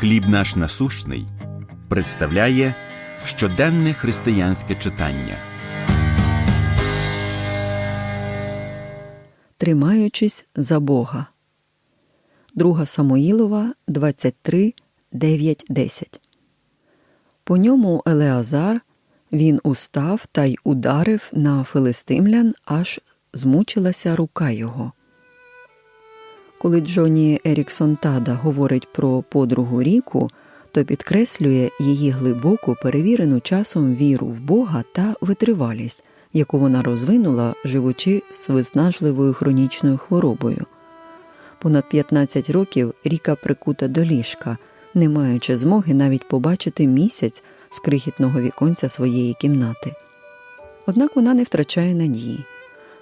Хліб наш насущний представляє щоденне християнське читання. Тримаючись за Бога. 2 Самуїлова 23, 9, 10. По ньому Елеазар він устав та й ударив на филистимлян, аж змучилася рука його. Коли Джоні Еріксон Тада говорить про подругу ріку, то підкреслює її глибоку, перевірену часом віру в Бога та витривалість, яку вона розвинула, живучи з виснажливою хронічною хворобою. Понад 15 років ріка прикута до ліжка, не маючи змоги навіть побачити місяць з крихітного віконця своєї кімнати. Однак вона не втрачає надії.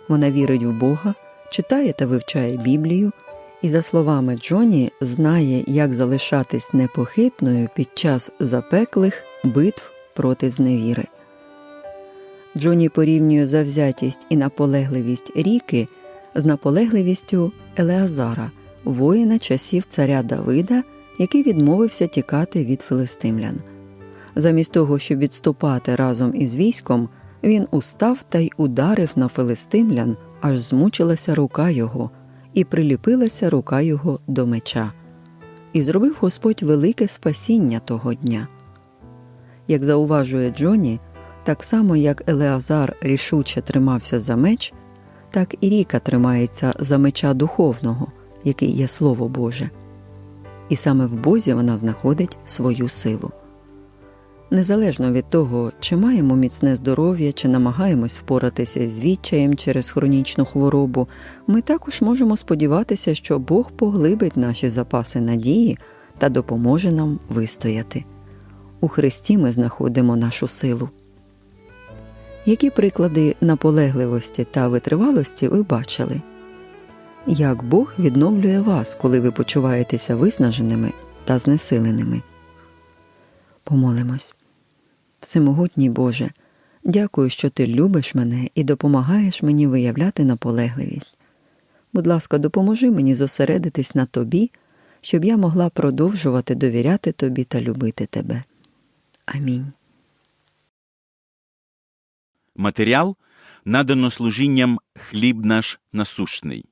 Вона вірить в Бога, читає та вивчає Біблію і, за словами Джоні, знає, як залишатись непохитною під час запеклих битв проти зневіри. Джоні порівнює завзятість і наполегливість ріки з наполегливістю Елеазара, воїна часів царя Давида, який відмовився тікати від филистимлян. Замість того, щоб відступати разом із військом, він устав та й ударив на филистимлян, аж змучилася рука його, і приліпилася рука його до меча. І зробив Господь велике спасіння того дня. Як зауважує Джоні, так само як Елеазар рішуче тримався за меч, так і Ріка тримається за меча духовного, який є Слово Боже. І саме в Бозі вона знаходить свою силу. Незалежно від того, чи маємо міцне здоров'я, чи намагаємось впоратися з відчаєм через хронічну хворобу, ми також можемо сподіватися, що Бог поглибить наші запаси надії та допоможе нам вистояти. У Христі ми знаходимо нашу силу. Які приклади наполегливості та витривалості ви бачили? Як Бог відновлює вас, коли ви почуваєтеся виснаженими та знесиленими? Помолимось. Всемогутній Боже, дякую, що Ти любиш мене і допомагаєш мені виявляти наполегливість. Будь ласка, допоможи мені зосередитись на Тобі, щоб я могла продовжувати довіряти Тобі та любити Тебе. Амінь. Матеріал надано служінням Хліб наш насущний.